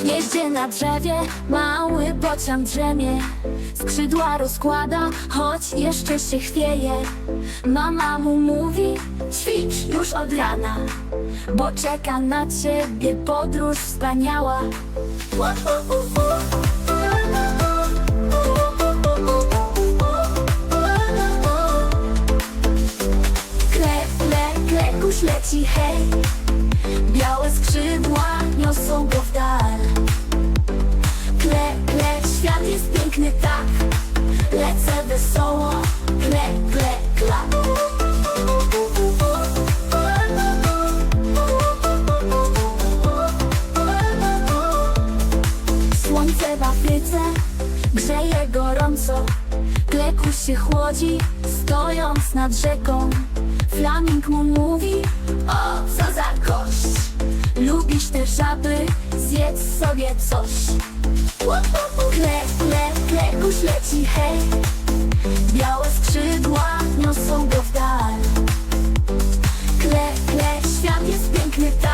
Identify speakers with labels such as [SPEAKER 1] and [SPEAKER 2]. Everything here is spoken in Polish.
[SPEAKER 1] W gnieździe na drzewie mały bocian drzemie. Skrzydła rozkłada, choć jeszcze się chwieje. Mama mu mówi, ćwicz już od rana Bo czeka na ciebie podróż wspaniała. Kle, kle, klekuś leci hej. Białe skrzydła niosą go jest piękny tak. Lecę wesoło, kle, kle, klap Słońce w Afryce grzeje gorąco. Klekuś się chłodzi, stojąc nad rzeką. Flaming mu mówi, o co za gość. Lubisz te żaby, zjedz sobie coś. Kle, kle, klekuś leci hej. Białe skrzydła niosą go w dal. Kle, kle, świat jest piękny tak